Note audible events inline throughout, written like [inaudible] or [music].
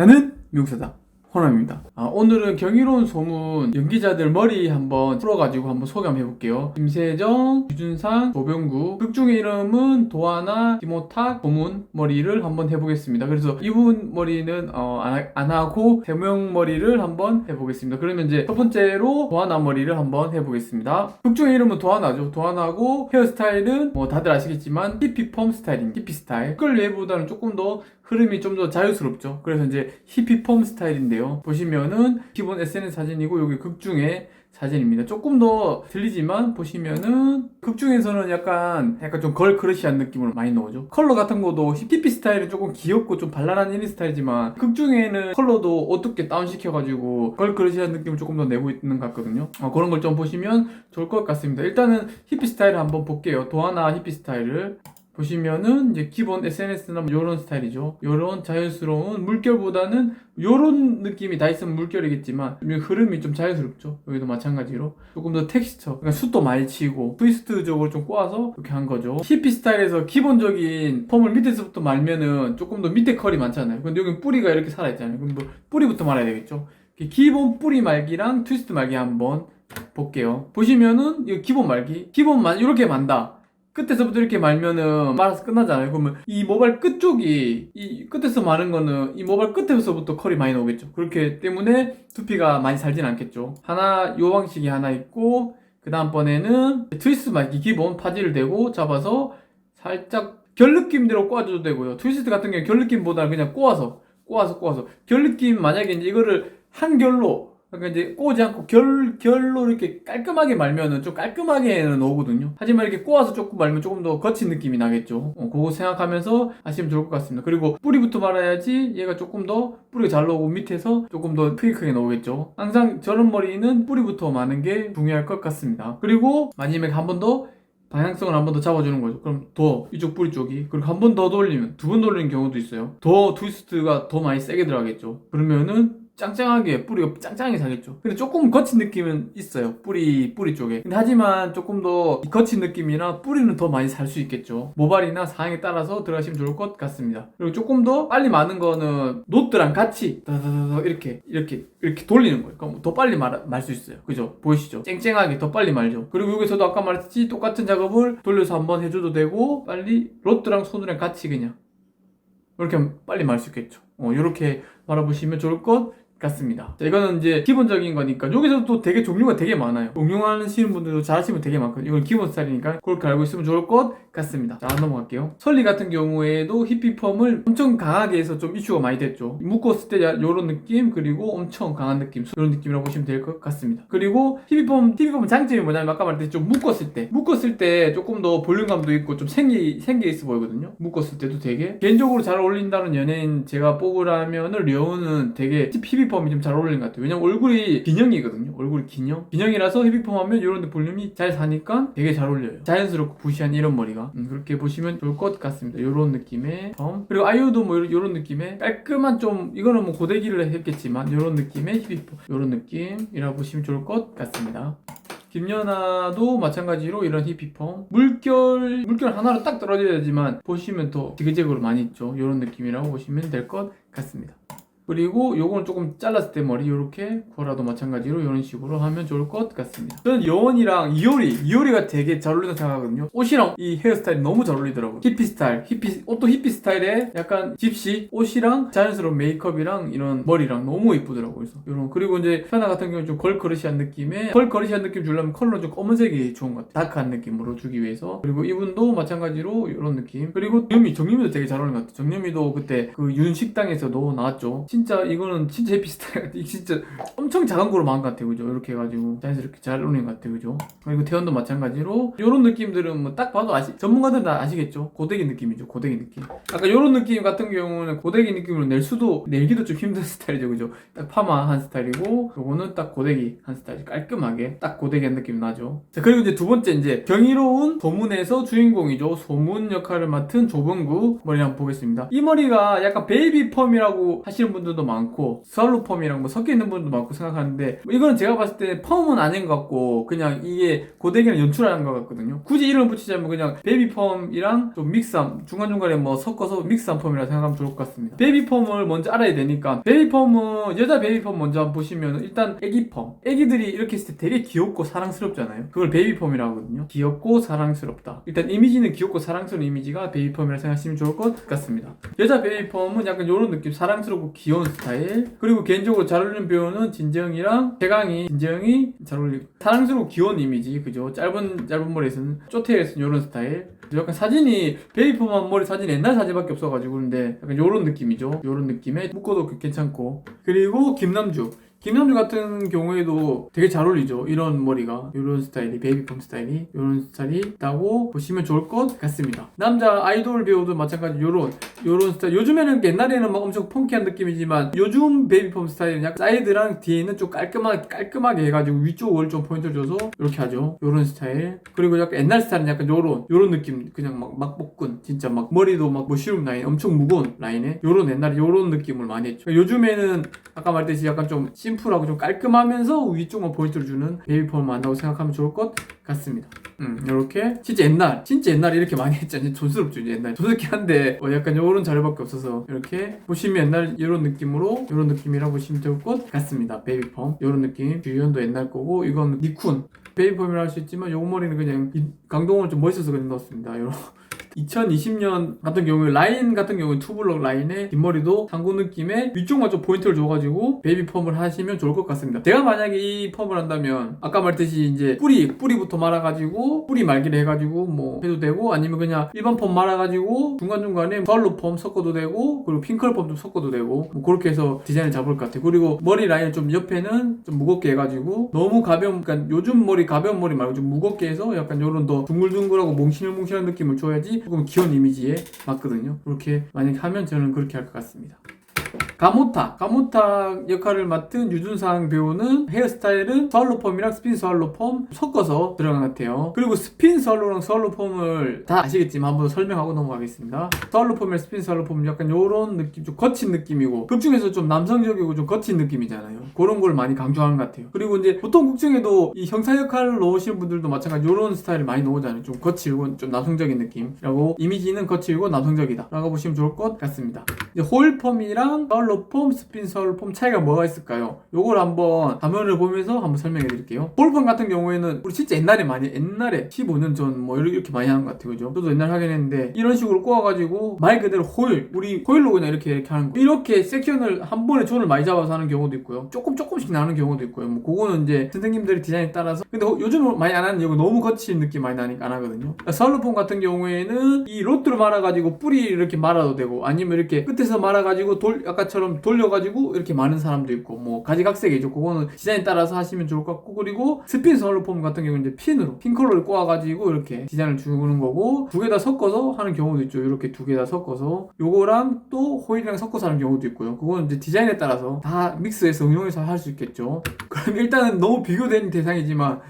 나는 미국사다. 호남입니다. 아, 오늘은 경이로운 소문 연기자들 머리 한번 풀어가지고 한번 소개 한번 해볼게요. 김세정, 유준상, 조병구 극 중의 이름은 도하나, 김호탁, 고문 머리를 한번 해보겠습니다. 그래서 이분 머리는 어, 안, 하- 안 하고 세명 머리를 한번 해보겠습니다. 그러면 이제 첫 번째로 도하나 머리를 한번 해보겠습니다. 극 중의 이름은 도하나죠. 도하나고 헤어스타일은 뭐 다들 아시겠지만 히피펌 스타일입니다. 히피 스타일. 끌 외보다는 조금 더 흐름이 좀 더 자유스럽죠. 그래서 이제 히피펌 스타일인데요. 보시면은 기본 SNS 사진이고 여기 극 중에 사진입니다. 조금 더 들리지만 보시면은 극 중에서는 약간 약간 좀 걸 크러쉬한 느낌으로 많이 나오죠. 컬러 같은 것도 히피 스타일은 조금 귀엽고 좀 발랄한 이런 스타일이지만 극 중에는 컬러도 어둡게 다운시켜가지고 걸 크러쉬한 느낌을 조금 더 내고 있는 것 같거든요. 어, 그런 걸 좀 보시면 좋을 것 같습니다. 일단은 히피 스타일을 한번 볼게요. 도하나 히피 스타일을 보시면은 이제 기본 SNS나 이런 스타일이죠. 이런 자연스러운 물결보다는 이런 느낌이 다 있으면 물결이겠지만 이 흐름이 좀 자연스럽죠. 여기도 마찬가지로 조금 더 텍스처, 그러니까 숱도 많이 치고 트위스트적으로 좀 꼬아서 이렇게 한 거죠. 히피 스타일에서 기본적인 펌을 밑에서부터 말면은 조금 더 밑에 컬이 많잖아요. 근데 여기 뿌리가 이렇게 살아있잖아요. 그럼 뭐 뿌리부터 말아야 되겠죠. 기본 뿌리 말기랑 트위스트 말기 한번 볼게요. 보시면은 이 기본 말기, 기본만 이렇게 만다. 끝에서부터 이렇게 말면은 말아서 끝나잖아요. 그러면 이 모발 끝쪽이 이 끝에서 마는 거는 이 모발 끝에서부터 컬이 많이 나오겠죠. 그렇기 때문에 두피가 많이 살진 않겠죠. 하나 요 방식이 하나 있고 그 다음번에는 트위스트 말기 기본 파지를 대고 잡아서 살짝 결 느낌대로 꼬아줘도 되고요. 트위스트 같은 경우는 결 느낌보다는 그냥 꼬아서 꼬아서 꼬아서 결 느낌 만약에 이제 이거를 한 결로 그러니까 이제 꼬지 않고 결, 결로 이렇게 깔끔하게 말면은 좀 깔끔하게는 오거든요. 하지만 이렇게 꼬아서 조금 말면 조금 더 거친 느낌이 나겠죠. 어, 그거 생각하면서 하시면 좋을 것 같습니다. 그리고 뿌리부터 말아야지 얘가 조금 더 뿌리가 잘 나오고 밑에서 조금 더 트위크하게 나오겠죠. 항상 저런 머리는 뿌리부터 마는 게 중요할 것 같습니다. 그리고 마지막에 한 번 더 방향성을 한 번 더 잡아주는 거죠. 그럼 더 이쪽 뿌리 쪽이 그리고 한 번 더 돌리면 두 번 돌리는 경우도 있어요. 더 트위스트가 더 많이 세게 들어가겠죠. 그러면은 짱짱하게 뿌리가 짱짱하게 사겠죠. 근데 조금 거친 느낌은 있어요. 뿌리 뿌리 쪽에. 근데 하지만 조금 더 거친 느낌이나 뿌리는 더 많이 살 수 있겠죠. 모발이나 상황에 따라서 들어가시면 좋을 것 같습니다. 그리고 조금 더 빨리 마는 거는 노트랑 같이 이렇게 이렇게 이렇게 돌리는 거예요. 그럼 더 빨리 말 수 있어요. 그죠? 보이시죠? 쨍쨍하게 더 빨리 말죠. 그리고 여기서도 아까 말했듯이 똑같은 작업을 돌려서 한번 해줘도 되고 빨리 로트랑 손이랑 같이 그냥 이렇게 빨리 말 수 있겠죠. 어, 이렇게 말아보시면 좋을 것 같습니다. 자, 이거는 이제 기본적인 거니까 여기서 또 되게 종류가 되게 많아요. 응용하시는 분들도 잘하시면 되게 많거든요. 이건 기본 스타일이니까 그렇게 알고 있으면 좋을 것 같습니다. 자, 넘어갈게요. 설리 같은 경우에도 히피펌을 엄청 강하게 해서 좀 이슈가 많이 됐죠. 묶었을 때 이런 느낌 그리고 엄청 강한 느낌 이런 느낌이라고 보시면 될 것 같습니다. 그리고 히피펌 히피펌 장점이 뭐냐면 아까 말했듯이 좀 묶었을 때 묶었을 때 조금 더 볼륨감도 있고 좀 생기 생기 있어 보이거든요. 묶었을 때도 되게 개인적으로 잘 어울린다는 연예인 제가 뽑으라면은 려우는 되게 히피 펌이 좀 잘 어울리는 것 같아요. 왜냐면 얼굴이 기형이거든요. 얼굴이 기형 기형이라서 히피펌 하면 이런 데 볼륨이 잘 사니까 되게 잘 어울려요. 자연스럽고 부시한 이런 머리가 음, 그렇게 보시면 좋을 것 같습니다. 이런 느낌의 펌 그리고 아이유도 뭐 이런, 느낌의 깔끔한 좀 이거는 뭐 고데기를 했겠지만 이런 느낌의 히피펌 이런 느낌이라고 보시면 좋을 것 같습니다. 김연아도 마찬가지로 이런 히피펌 물결 물결 하나로 딱 떨어져야 되지만 보시면 더 지그재그로 많이 있죠 이런 느낌이라고 보시면 될 것 같습니다 그리고 요거는 조금 잘랐을 때 머리 요렇게 코라도 마찬가지로 이런 식으로 하면 좋을 것 같습니다. 저는 여원이랑 이효리 이효리가 되게 잘 어울린다고 생각하거든요. 옷이랑 이 헤어스타일이 너무 잘 어울리더라고요. 히피 스타일 히피 옷도 히피 스타일에 약간 집시 옷이랑 자연스러운 메이크업이랑 이런 머리랑 너무 이쁘더라고요. 그래서 이런 그리고 이제 현아 같은 경우는 좀 걸크러시한 느낌의 걸크러시한 느낌 주려면 컬러 좀 검은색이 좋은 것 같아요. 다크한 느낌으로 주기 위해서. 그리고 이분도 마찬가지로 이런 느낌. 그리고 정유미 정유미도 되게 잘 어울리는 것 같아요. 정유미도 그때 그 윤식당에서도 나왔죠 진짜 이거는 진짜 스타일 같아 [laughs] 진짜 엄청 작은 거로 만것 같아요. 그죠? 이렇게 해가지고 자연스럽게 잘 어울리는 것 같아요. 그죠? 그리고 태연도 마찬가지로 이런 느낌들은 뭐 딱 봐도 아시 전문가들은 다 아시겠죠? 고데기 느낌이죠. 고데기 느낌. 아까 이런 느낌 같은 경우는 고데기 느낌으로 낼 수도 내기도 좀 힘든 [laughs] 스타일이죠. 그죠? 딱 파마한 스타일이고 요거는 딱 고데기 한 스타일. 깔끔하게 딱 고데기 한 느낌 나죠. 자 그리고 이제 두 번째 이제 경이로운 소문에서 주인공이죠. 소문 역할을 맡은 조병구 머리 한번 보겠습니다. 이 머리가 약간 베이비 펌이라고 하시는 분들 분들도 많고 스왈로 펌이랑 뭐 섞여 있는 분들도 많고 생각하는데 뭐 이거는 제가 봤을 때 펌은 아닌 것 같고 그냥 이게 고데기랑 연출하는 것 같거든요. 굳이 이름을 붙이자면 그냥 베이비 펌이랑 좀 믹스한 중간중간에 뭐 섞어서 믹스한 펌이라 생각하면 좋을 것 같습니다. 베이비 펌을 먼저 알아야 되니까 베이비 펌은 여자 베이비 펌 먼저 한번 보시면 일단 애기 펌. 애기들이 이렇게 했을 때 되게 귀엽고 사랑스럽잖아요. 그걸 베이비 펌이라고 하거든요. 귀엽고 사랑스럽다. 일단 이미지는 귀엽고 사랑스러운 이미지가 베이비 펌이라 생각하시면 좋을 것 같습니다. 여자 베이비 펌은 약간 이런 느낌 사랑스럽고 귀 여운 스타일. 그리고 개인적으로 잘 어울리는 배우는 진정이랑 최강이 진정이 잘 어울리고 사랑스럽고 귀여운 이미지 그죠? 짧은 짧은 머리에서는 쪼테에서는 이런 스타일. 약간 사진이 펌한 머리 사진 옛날 사진밖에 없어가지고 그런데 약간 이런 느낌이죠. 이런 느낌에 묶어도 괜찮고 그리고 김남주. 김남주 같은 경우에도 되게 잘 어울리죠. 이런 머리가, 이런 스타일이, 베이비펌 스타일이, 이런 스타일이 있다고 보시면 좋을 것 같습니다. 남자 아이돌 배우도 마찬가지 이런, 이런 스타일. 요즘에는 옛날에는 막 엄청 펑키한 느낌이지만 요즘 베이비펌 스타일은 약간 사이드랑 뒤에는 좀 깔끔하게, 깔끔하게 해가지고 위쪽을 좀 포인트를 줘서 이렇게 하죠. 이런 스타일. 그리고 약간 옛날 스타일은 약간 요런, 요런 느낌. 그냥 막, 막 복근. 진짜 막 머리도 막 머시룸 라인, 엄청 무거운 라인에 요런 옛날에 요런 느낌을 많이 했죠. 요즘에는 아까 말했듯이 약간 좀 심 플하고 좀 깔끔하면서 위쪽만 포인트를 주는 베이비펌을 만나고 생각하면 좋을 것 같습니다. 음, 이렇게 진짜 옛날, 진짜 옛날에 이렇게 많이 했잖아요. 촌스럽죠, 이제 옛날. 촌스럽긴 한데 어, 약간 요런 자료밖에 없어서 이렇게 보시면 옛날 이런 느낌으로 이런 느낌이라 보시면 좋을 것 같습니다. 베이비펌 이런 느낌. 주연도 옛날 거고 이건 니쿤. 베이비펌이라 할 수 있지만 요 머리는 그냥 이- 강동원을 좀 멋있어서 그냥 넣었습니다. 요런. 2020년 같은 경우에 라인 같은 경우에 투블럭 라인에 뒷머리도 상고 느낌의 위쪽만 좀 포인트를 줘가지고 베이비 펌을 하시면 좋을 것 같습니다. 제가 만약에 이 펌을 한다면 아까 말했듯이 이제 뿌리 뿌리부터 말아가지고 뿌리 말기를 해가지고 뭐 해도 되고 아니면 그냥 일반 펌 말아가지고 중간 중간에 펄로 펌 섞어도 되고 그리고 핑클 펌도 섞어도 되고 뭐 그렇게 해서 디자인을 잡을 것 같아요. 그리고 머리 라인을 좀 옆에는 좀 무겁게 해가지고 너무 가벼운 그러니까 요즘 머리 가벼운 머리 말고 좀 무겁게 해서 약간 요런 더 둥글둥글하고 몽실몽실한 느낌을 줘야지 조금 귀여운 이미지에 맞거든요. 그렇게 만약에 하면 저는 그렇게 할 것 같습니다. 가모타 가모타 역할을 맡은 유준상 배우는 헤어스타일은 스왈로펌이랑 스핀 스왈로펌 섞어서 들어간 것 같아요. 그리고 스핀 스왈로랑 스왈로펌을 다 아시겠지만 한번 설명하고 넘어가겠습니다. 스왈로펌이랑 스핀 스왈로펌은 약간 요런 느낌 좀 거친 느낌이고 극 중에서 좀 남성적이고 좀 거친 느낌이잖아요. 그런 걸 많이 강조하는 것 같아요. 그리고 이제 보통 극 중에도 이 형사 역할을 넣으시는 분들도 마찬가지 요런 스타일을 많이 넣으잖아요. 좀 거칠고 좀 남성적인 느낌이라고. 이미지는 거칠고 남성적이다 라고 보시면 좋을 것 같습니다 이제 호일펌이랑 서울로펌, 스핀 서울펌 차이가 뭐가 있을까요? 요걸 한번 화면을 보면서 한번 설명해 드릴게요. 호일펌 같은 경우에는 우리 진짜 옛날에 많이 옛날에 15년 전 뭐 이렇게 많이 하는 것 같아요. 그죠? 저도 옛날에 하긴 했는데 이런 식으로 꼬아가지고 말 그대로 호일 우리 호일로 그냥 이렇게 이렇게 하는 거 이렇게 섹션을 한 번에 존을 많이 잡아서 하는 경우도 있고요. 조금 조금씩 나는 경우도 있고요. 뭐 그거는 이제 선생님들의 디자인에 따라서 근데 호- 요즘은 많이 안 하는 이유가 너무 거친 느낌 많이 나니까 안 하거든요. 서울펌 같은 경우에는 이 로트로 말아가지고 뿌리 이렇게 말아도 되고 아니면 이렇게 끝에 서 말아가지고 돌 아까처럼 돌려가지고 이렇게 많은 사람도 있고 뭐 가지각색이죠. 그거는 디자인 따라서 하시면 좋을 것 같고 그리고 스핀 서울펌 같은 경우는 이제 핀으로 핀 컬러를 꼬아가지고 이렇게 디자인을 주는 거고 두 개 다 섞어서 하는 경우도 있죠. 이렇게 두 개 다 섞어서 요거랑 또 호일이랑 섞어서 하는 경우도 있고요. 그거는 이제 디자인에 따라서 다 믹스해서 응용해서 할 수 있겠죠. 그럼 일단은 너무 비교된 대상이지만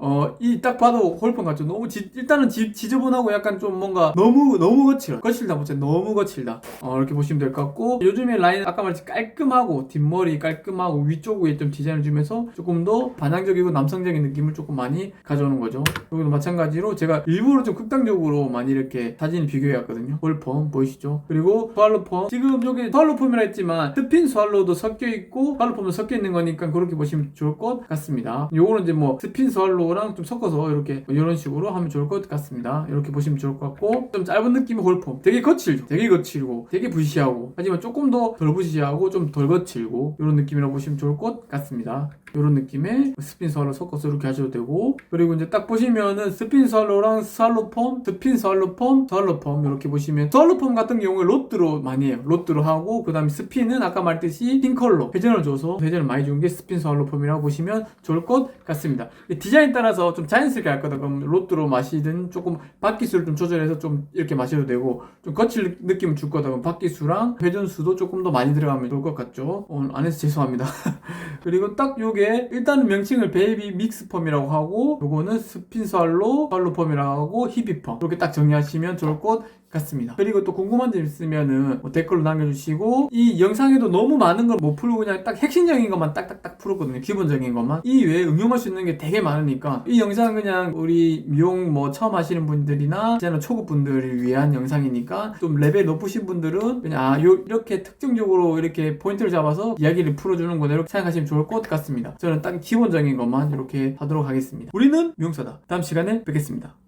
어, 이 딱 봐도 홀펌 같죠? 너무 지, 일단은 지, 지저분하고 약간 좀 뭔가 너무, 너무 거칠어. 거칠다 못해 너무 거칠다. 어, 이렇게 보시면 될 것 같고, 요즘에 라인 아까 말했지 깔끔하고, 뒷머리 깔끔하고, 위쪽에 좀 디자인을 주면서 조금 더 반항적이고 남성적인 느낌을 조금 많이 가져오는 거죠. 여기도 마찬가지로 제가 일부러 좀 극단적으로 많이 이렇게 사진을 비교해왔거든요. 홀펌 보이시죠? 그리고 스왈로펌. 지금 여기 스왈로펌이라 했지만, 스핀 스왈로도 섞여 있고, 스왈로펌도 섞여 있는 거니까 그렇게 보시면 좋을 것 같습니다. 요거는 이제 뭐, 스핀 스왈로 랑 좀 섞어서 이렇게 이런 식으로 하면 좋을 것 같습니다. 이렇게 보시면 좋을 것 같고 좀 짧은 느낌의 홀폼 되게 거칠죠. 되게 거칠고 되게 부시하고 하지만 조금 더 덜 부시하고 좀 덜 거칠고 이런 느낌이라고 보시면 좋을 것 같습니다. 이런 느낌의 스핀 스왈로 섞어서 이렇게 하셔도 되고 그리고 이제 딱 보시면은 스핀 스왈로랑 스왈로펌 스핀 스왈로펌 스왈로펌 이렇게 보시면 스왈로펌 같은 경우에 로트로 많이 해요 로트로 하고 그 다음에 스핀은 아까 말했듯이 핑컬러 회전을 줘서 회전을 많이 준 게 스핀 스왈로펌이라고 보시면 좋을 것 같습니다 디자인 따라서 좀 자연스럽게 할 거다. 그럼 로트로 마시든 조금 바퀴수를 좀 조절해서 좀 이렇게 마셔도 되고 좀 거칠 느낌을 줄 거다. 그럼 바퀴수랑 회전수도 조금 더 많이 들어가면 좋을 것 같죠? 오늘 안 해서 죄송합니다. [laughs] 그리고 딱 요게 일단은 명칭을 베이비 믹스펌이라고 하고 요거는 스핀 스왈로 스왈로 펌이라고 하고 히비펌. 이렇게 딱 정리하시면 좋을 것 같습니다. 그리고 또 궁금한 점 있으면은 뭐 댓글로 남겨주시고 이 영상에도 너무 많은 걸 못 풀고 그냥 딱 핵심적인 것만 딱딱딱 풀었거든요. 기본적인 것만. 이 외에 응용할 수 있는 게 되게 많으니까 이 영상은 그냥 우리 미용 뭐 처음 하시는 분들이나 이제는 초급 분들을 위한 영상이니까 좀 레벨 높으신 분들은 그냥 아 요, 이렇게 특징적으로 이렇게 포인트를 잡아서 이야기를 풀어주는구나 이렇게 생각하시면 좋을 것 같습니다. 저는 딱 기본적인 것만 이렇게 하도록 하겠습니다. 우리는 미용사다. 다음 시간에 뵙겠습니다.